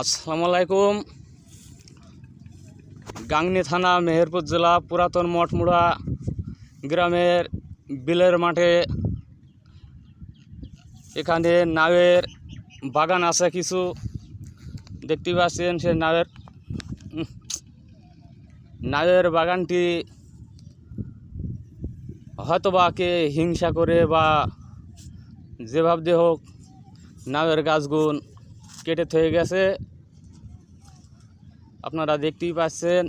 আসসালামু আলাইকুম। গাংনী থানা, মেহেরপুর জেলা, পুরাতন মঠমুড়া গ্রামের বিলের মাঠে এখানে নাওয়ের বাগান আছে কিছু। দেখতে পাচ্ছেন সে নাওয়ের নাওয়ের বাগানটি হয়তো বা কে হিংসা করে বা যেভাবে হোক নাওয়ের গাছগুন কেটে থয়ে গেছে। আপনারা দেখতেই পাচ্ছেন।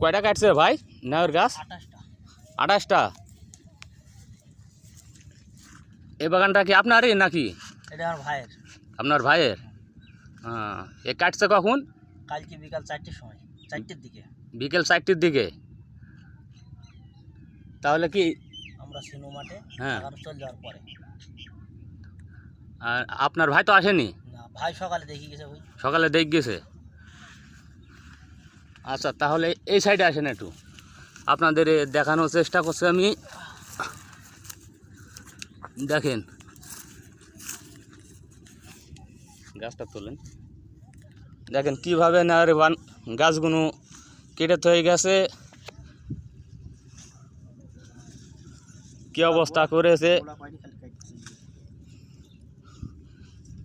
কয়টা কাটছে ভাই? নাওয়ের গাছ? আঠাশটা। এই বাগানটা কি আপনারই নাকি? এটা আমার ভাইয়ের। আপনার ভাইয়ের? হ্যাঁ এ কাটছে কখন? কালকে বিকাল চারটের সময় চারটের দিকে। বিকেল চারটির দিকে। তাহলে কি আমরা সিনু মাঠে হ্যাঁ। চল যাওয়ার পরে। আর আপনার ভাই তো আসেনি? ভাই সকালে দেখি গেছে সকালে দেখ গেছে? আচ্ছা তাহলে এই সাইডে আসেন একটু। আপনাদের দেখানোর চেষ্টা করছি আমি। দেখেন। গাছটা তোলেন। দেখেন কীভাবে না রে বান গাছগুলো কেটে থয়ে গেছে। কি অবস্থা করেছে?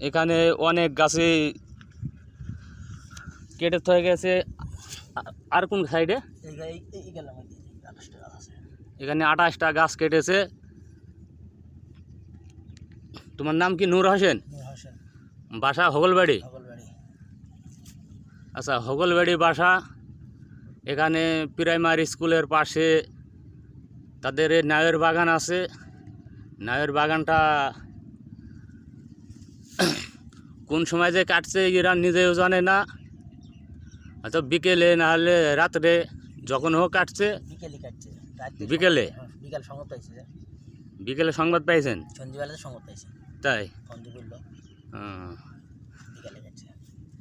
এখানে অনেক গাছে কেটে থয়ে গেছে। আর কোন সাইডে? এখানে আঠাশটা গাছ কেটেছে। তোমার নাম কি? নূর হোসেন? বাসা হগলবাড়ি? আচ্ছা হগলবাড়ি বাসা। এখানে প্রাইমারি স্কুলের পাশে তাদের নায়ের বাগান আছে। নায়ের বাগানটা কোন সময় যে কাটছে এরা নিজেও জানে না। হয়তো বিকেলে নাহলে রাত্রে যখন হোক কাটছে। বিকেলে? সংবাদ- হ্যাঁ, সংবাদ পাইছে বিকেলে সংবাদ পাইছেন? সংবাদ পাইছে। তাই?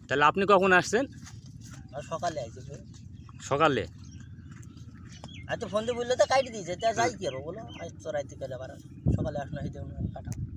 তাহলে আপনি কখন আসছেন? সকালে আইছে। সকালে? ফোন দিয়ে বলল তো কাটি দিয়েছে। তা যাই কি বলো? আজ তো রাইতে কাজ আবার সকালে আসলে কাটা।